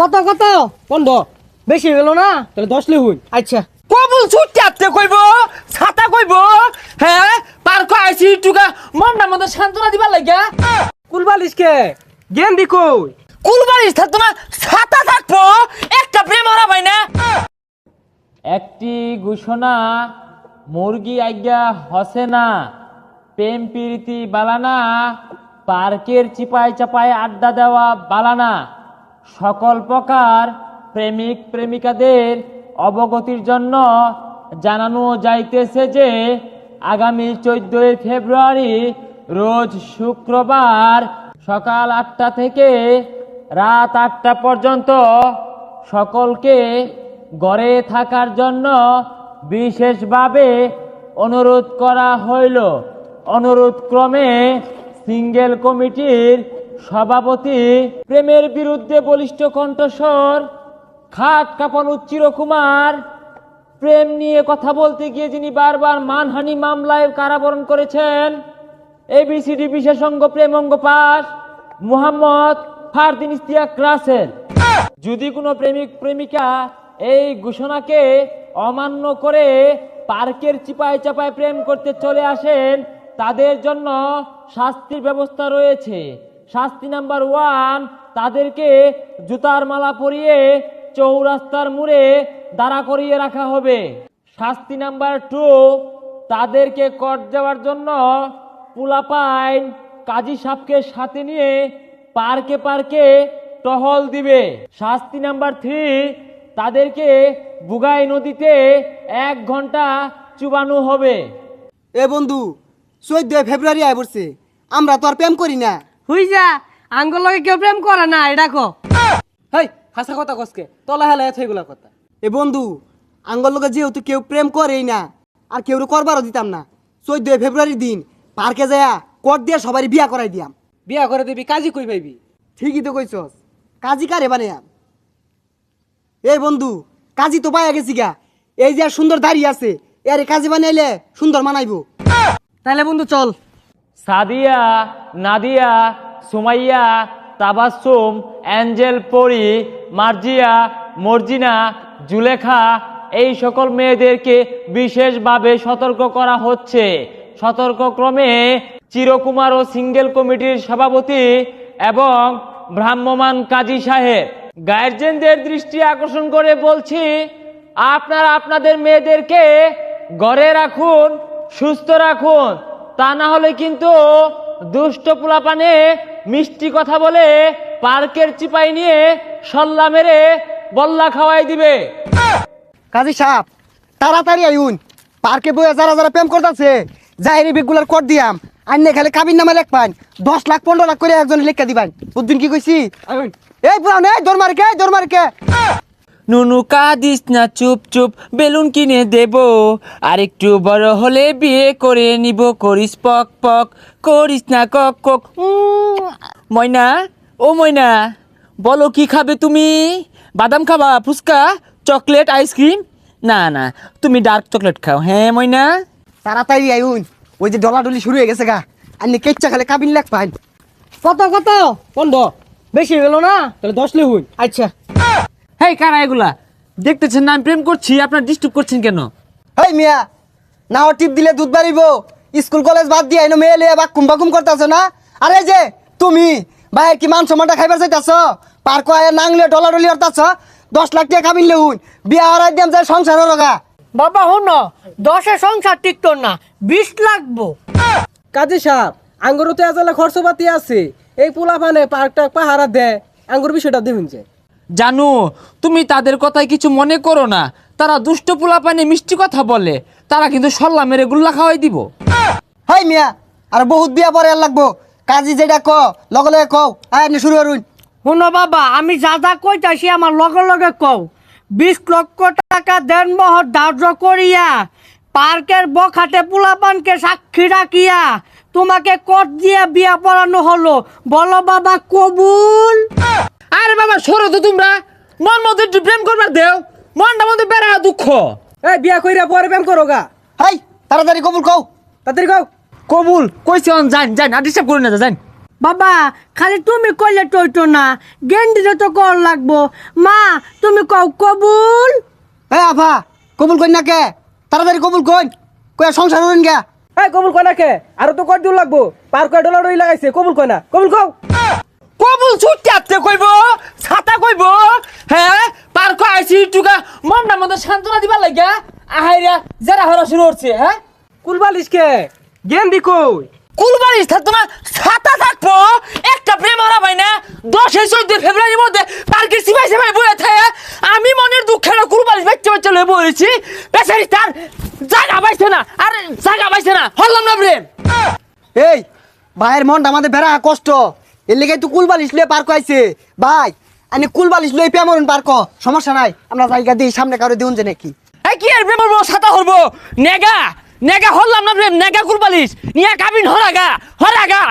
কত কত? পনেরো বেশি গেল না? তাহলে দশ লিখুন। আচ্ছা। কবুল ছুটতে আতে কইব ছাতা কইব হ্যাঁ? পার্ক আইছি টুকা মনটা মতো সান্ত্বনা দিবার লাগিয়া। কুলবালিশ কে? গেম দি কই কুলবালিশ থাকতো না ছাতা থাকব। একটা প্রেম হারা ভাই না। একটি ঘোষণা মুরগি আজ্ঞা হসে না প্রেম প্রীতি বালানা পার্কের চিপায় চাপায় আড্ডা দেওয়া বালানা। সকল প্রকার প্রেমিক প্রেমিকাদের অবগতির জন্য জানানো যাইতেছে যে, আগামী চোদ্দই ফেব্রুয়ারি রোজ শুক্রবার সকাল আটটা থেকে রাত আটটা পর্যন্ত সকলকে গড়ে থাকার জন্য বিশেষভাবে অনুরোধ করা হইল। অনুরোধ ক্রমে সিঙ্গেল কমিটির সভাপতি, প্রেমের বিরুদ্ধে বলিষ্ঠ কণ্ঠস্বর খাট কাঁপানো চিরকুমার প্রেম নিয়ে কথা বলতে গিয়ে যিনি বারবার মানহানি মামলায় কারাবরণ করেছেন এবিসিডি বিশেষজ্ঞ প্রেমঙ্গ পাস, মুহাম্মদ ফারদিন ইস্তিয়াক রাসেল। যদি কোনো প্রেমিক, প্রেমিকা এই ঘোষণাকে অমান্য করে পার্কের চিপায় চাপায় প্রেম করতে চলে আসেন, তাদের জন্য শাস্তির ব্যবস্থা রয়েছে। শাস্তি নাম্বার ওয়ান, তাদেরকে জুতার মালা পরিয়ে চৌরাস্তার মুড়ে দাঁড়া করিয়ে রাখা হবে। শাস্তি নাম্বার টু, তাদেরকে কট দেওয়ার জন্য পুলাপাইন কাজী সাপকে সাথে নিয়ে পার্কে পার্কে টহল দিবে। শাস্তি নাম্বার থ্রি, তাদেরকে বুগাই নদীতে এক ঘণ্টা চুবানো হবে। এ বন্ধু চোদ্দ ফেব্রুয়ারি আয় পড়ছে। আমরা তো আর প্রেম করি না। হুই যা আঙ্গুল লগে কেউ প্রেম করে না এটা কো হেই হাসা কথা কসকে তলা হেলা এগুলা কথা। এ বন্ধু আঙ্গল লোকে যেহেতু কেউ প্রেম করেই না আর কেউ করবারও দিতাম না চোদ্দ ফেব্রুয়ারির দিন পার্কে যায়া কোর্ট দিয়ে সবারই বিয়া করাই দিয়াম। বিয়া করে দিবি কাজী কই পাইবি? ঠিকই তো কইছস কাজী কারে বানাইয়াম? এই বন্ধু কাজী তো পাইয়া গেছি গা এই যে সুন্দর দাড়ি আছে এর কাজী বানাইলে সুন্দর মানাইবো। তাহলে বন্ধু চল। সাদিয়া, নাদিয়া, সুমাইয়া তাবাসুম অ্যাঞ্জেল, পরি, মার্জিয়া, মর্জিনা, জুলেখা, এই সকল মেয়েদেরকে বিশেষভাবে সতর্ক করা হচ্ছে। সতর্কক্রমে চিরকুমার ও সিঙ্গেল কমিটির সভাপতি এবং ভ্রাম্যমান কাজী সাহেব। গার্জেনদের দৃষ্টি আকর্ষণ করে বলছি, আপনারা আপনাদের মেয়েদেরকে ঘরে রাখুন, সুস্থ রাখুন। তা না হলে কিন্তু দুষ্ট পোলাপানে মিষ্টি কথা বলে পার্কের চিপাই নিয়ে সল্লা মেরে বল্লা খাওয়াই দিবে। কাজী সাপ তাড়াতাড়ি আইউন। পার্কে বইয়া যারা যারা প্রেম করতেছে জাহিরি বিগুলার কর দিয়াম। আইনে খালি কাবিন নামে লেখ পান দশ লাখ পনেরো লাখ করে একজন লেখা দিবান। বুদ্দিন কি কইছি? এই পুরান এই দৌড় মারকে দৌড় মারকে নুনু কাঁদিস না চুপ চুপ বেলুন কিনে দেব। আর একটু বড় হলে বিয়ে করে নিব করিস পক পক করিস না কক কক। ময়না ও ময়না বলো কি খাবে তুমি? বাদাম খাবা ফুচকা চকলেট আইসক্রিম? না না তুমি ডার্ক চকলেট খাও হ্যাঁ ময়না? তাড়াতাড়ি আইউন ওই যে ডলাডলি শুরু হয়ে গেছে গা। আইনে কেচ্চা খালে কাবিন লাগ পান কত কত? পনেরো। বেশি গেল না? তাহলে দশ লিখুন আচ্ছা। হেই কারা এগুলা? দেখতেছেন না আমি প্রেম করছি আপনার ডিস্টার্ব করছেন কেন? হেই মিয়া না ও টিপ দিলে দুধ বাড়িব। স্কুল কলেজ বাদ দিয়ে আইনো মেয়ে লিয়ে বাকুম বাকুম করতেছ না? আরে যে তুমি ভাই কি মান সম্মানটা খাইবার চাইতাছ? পার্ক আয় নাংলে ডলাডলি হরতাছ দশ লাখ টাকা কাবিন লেহুন বিয়া হরাই দিয়াম যায় সংসার রগা বাবা হন দশে সংসার টিকতো না বিশ লাগবো। কাজী সাহেব আঙ্গুরও তো এজালা খরচপাতি আছে। এই পোলাপানে পার্কটা পাহারা দেয় আঙ্গুর বিষয়টা দেখুন যে। জানু তুমি তাদের কথায় কিছু মনে করো না। তারা দুষ্ট পোলাপানে মিষ্টি কথা বলে। তারা কিন্তু সল্লা মেরে গুল্লা খাওয়াই দিব। হাই মিয়া আর বহুত বিয়া পরে আর লাগবো। কাজী যেটা ক লগে লগে কও। আয় নে শুরু করুন। শুনো বাবা আমি যা যা কইতাছি আমার লগে লগে কও। বিশ লক্ষ টাকা দেন মহর ধার্য করিয়া পার্কের বখাটে পুলাপানকে সাক্ষী রাখিয়া তোমাকে কট দিয়ে বিয়া পড়ানো হলো? বলো বাবা কবুল? আরে বাবা সরো তো তোমরা। মন মধ্যে একটু প্রেম করবার দেও। মনটা মধ্যে বেড়া দুঃখ। এই বিয়া কইরা পরে প্রেম করো গা। হাই তাড়াতাড়ি কবুল কও। তাড়াতাড়ি গাও কবুল? কইছে অন যান যান আর ডিস্টার্ব করুন না যান। বাবা খালি তুমি কইলে টইতো না। গেন্ডিতে তো কর লাগবো। মা তুমি কও কবুল? এ আফা কবুল কই না কে? তাড়াতাড়ি কবুল কই কই সংসার হইন গে এই কবুল কই না কে? আরও তো কয় দিন লাগবো? পার কয় ডলার লাগাইছে? কবুল কয় না? কবুল কও। কবুল ছুটতে আতে কইব ছাতা কইব হ্যাঁ পার কয় আইছি টুকা মনটা মতো সান্ত্বনা দিবার লাগা আহাইরা যারা হরা শুরু হচ্ছে হ্যাঁ কুলবালিশ কে? গেন্দি কই? কুলবালিশ থাকতো না ছাতা থাকব একটা প্রেম হারা ভাই না দশই চোদ্দ ফেব্রুয়ারির মধ্যে পার্কের সিপাই সিপাই বয়ে থাকে আমি মনের দুঃখে না কুলবালিশ বাচ্চা বাচ্চা লয়ে বলেছি বেচারি তার জায়গা পাইছে না আর জায়গা পাইছে না হল্লাম না প্রেম। এই ভাইয়ের মনটা আমাদের বেড়া কষ্ট। এর লেগে তুই কুলবালিশ লয়ে পার্ক কইছে ভাই, আনি কুলবালিশ লয়ে পেমরন পার্ক সমস্যা নাই, আমরা জায়গা দিই সামনে কারও দিউন যে নাকি। এই কি আর প্রেম ছাতা হরবো? নেগা নেগা হরলাম না প্রেম, নেগা কুলবালিশ। নিয়া কাবিন হরাগা হরাগা।